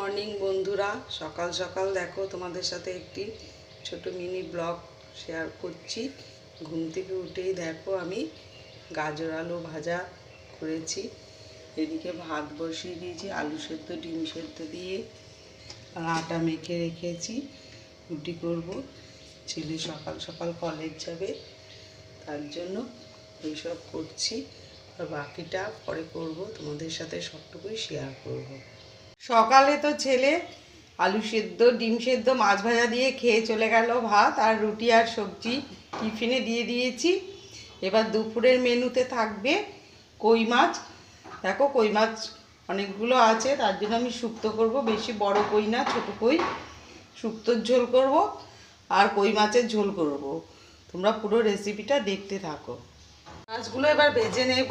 Morning বন্ধুরা। সকাল সকাল দেখো তোমাদের সাথে একটি ছোট মিনি ব্লগ শেয়ার করছি। ঘুম থেকে উঠেই দেখো আমি গাজর আলু ভাজা করেছি। এদিকে ভাত বসিয়ে দিয়েছি, আলু সেদ্ধ, ডিম সেদ্ধ দিয়ে আর আটা মেখে রেখেছি। রুটি করব। ছেলে সকাল সকাল কলেজ যাবে, তার জন্য এইসব করছি। আর বাকিটা পরে করব, তোমাদের সাথে সবটুকুই শেয়ার করব। সকালে তো ছেলে আলু সেদ্ধ, ডিম সেদ্ধ, মাছ ভাজা দিয়ে খেয়ে চলে গেল ভাত আর রুটি আর সবজি টিফিনে দিয়ে দিয়েছি। এবার দুপুরের মেনুতে থাকবে কই মাছ। দেখো কই মাছ অনেকগুলো আছে, তার জন্য আমি শুক্তো করব, বেশি বড় কই না, ছোট কই। শুক্তোর ঝোল করব আর কই মাছের ঝোল করব। তোমরা পুরো রেসিপিটা দেখতে থাকো। মাছগুলো এবার ভেজে নেব।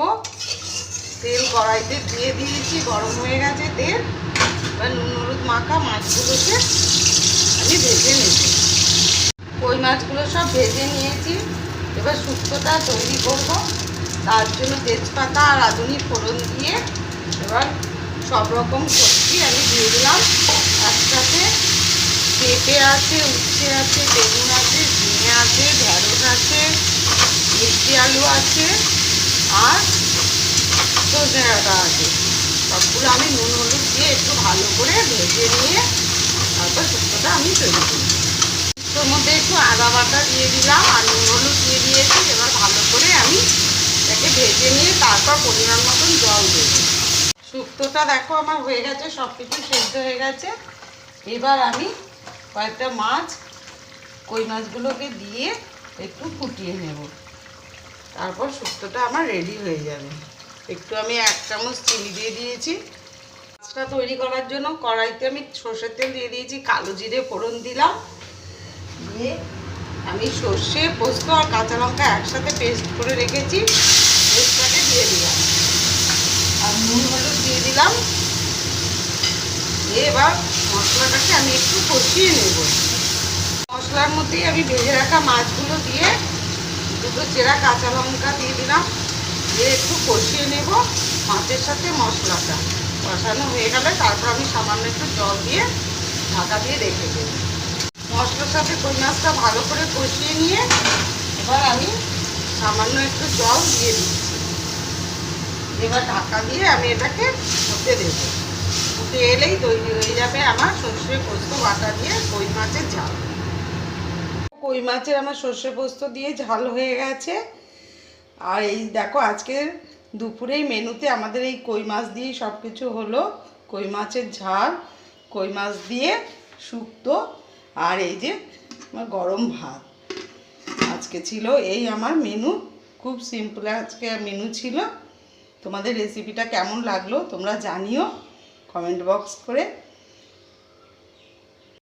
তেল কড়াইতে দিয়ে দিয়েছি, গরম হয়ে গেছে তেল। এবার নুন হলুদ মাখা মাছগুলোকে আমি ভেজে নিয়েছি কই মাছগুলো সব ভেজে নিয়েছি। এবার শুক্তোটা তৈরি করব। তার জন্য তেজপাতা আর আধুনি ফোড়ন দিয়ে এবার সব রকম সবজি আমি দিয়ে দিলাম। একসাথে পেঁপে আছে, উচ্ছে আছে, বেগুন আছে, ঝিঙে আছে ঢেঁড়স আছে, মিষ্টি আলু আছে, আর সজনে ডাঁটা আছে। সবগুলো আমি নুন, হলুদ দিয়ে একটু ভালো করে ভেজে নিয়ে তারপর শুক্তোটা আমি তৈরি করি শুক্তোর মধ্যে একটু আদা বাটা দিয়ে দিলাম আর নুন, হলুদ দিয়ে দিয়েছি। এবার ভালো করে আমি এটাকে ভেজে নিয়ে তারপর পরিমাণ মতন জল দেবো। শুক্তোটা দেখো আমার হয়ে গেছে সব কিছু সেদ্ধ হয়ে গেছে। এবার আমি কয়েকটা মাছ, কই মাছগুলোকে দিয়ে একটু ফুটিয়ে নেব। তারপর শুক্তোটা আমার রেডি হয়ে যাবে। একটু আমি এক চামচ চিনি দিয়ে দিয়েছি। মাছটা তৈরি করার জন্য কড়াইতে আমি সর্ষের তেল দিয়ে দিয়েছি, কালো জিরে ফোড়ন দিলাম। দিয়ে আমি সর্ষে, পোস্ত আর কাঁচা লঙ্কা একসাথে পেস্ট করে রেখেছি, পেস্টটাকে দিয়ে দিলাম। আর নুন, হলুদ দিয়ে দিলাম। দিয়ে এবার মশলাটাকে আমি একটু কষিয়ে নেব। মশলার মধ্যেই আমি ভেজে রাখা মাছগুলো দিয়ে দুটো চেরা কাঁচা লঙ্কা দিয়ে দিলাম। দিয়ে একটু কষিয়ে নেব মাছের সাথে মশলাটা। কষানো হয়ে গেলে তারপর আমি সামান্য একটু জল দিয়ে ঢাকা দিয়ে রেখে দেবো। মশলার সাথে কই মাছটা ভালো করে কষিয়ে নিয়ে এবার আমি সামান্য একটু জল দিয়ে দিচ্ছি। এবার ঢাকা দিয়ে আমি এটাকে হতে দেবো। ফুটে এলেই তৈরি হয়ে যাবে আমার সর্ষে পোস্ত বাটা দিয়ে কই মাছের ঝাল। কই মাছের আমার সর্ষে পোস্ত দিয়ে ঝাল হয়ে গেছে। আর এই দেখো আজকে দুপুরেই মেনুতে আমাদের এই কই মাছ দিয়েই সব কিছু হলো। কই মাছের ঝাল, কই মাছ দিয়ে শুক্তো, আর এই যে আমার গরম ভাত। আজকে ছিল এই আমার মেনু, খুব সিম্পল আজকে মেনু ছিল। তোমাদের রেসিপিটা কেমন লাগল তোমরা জানিও কমেন্ট বক্স করে।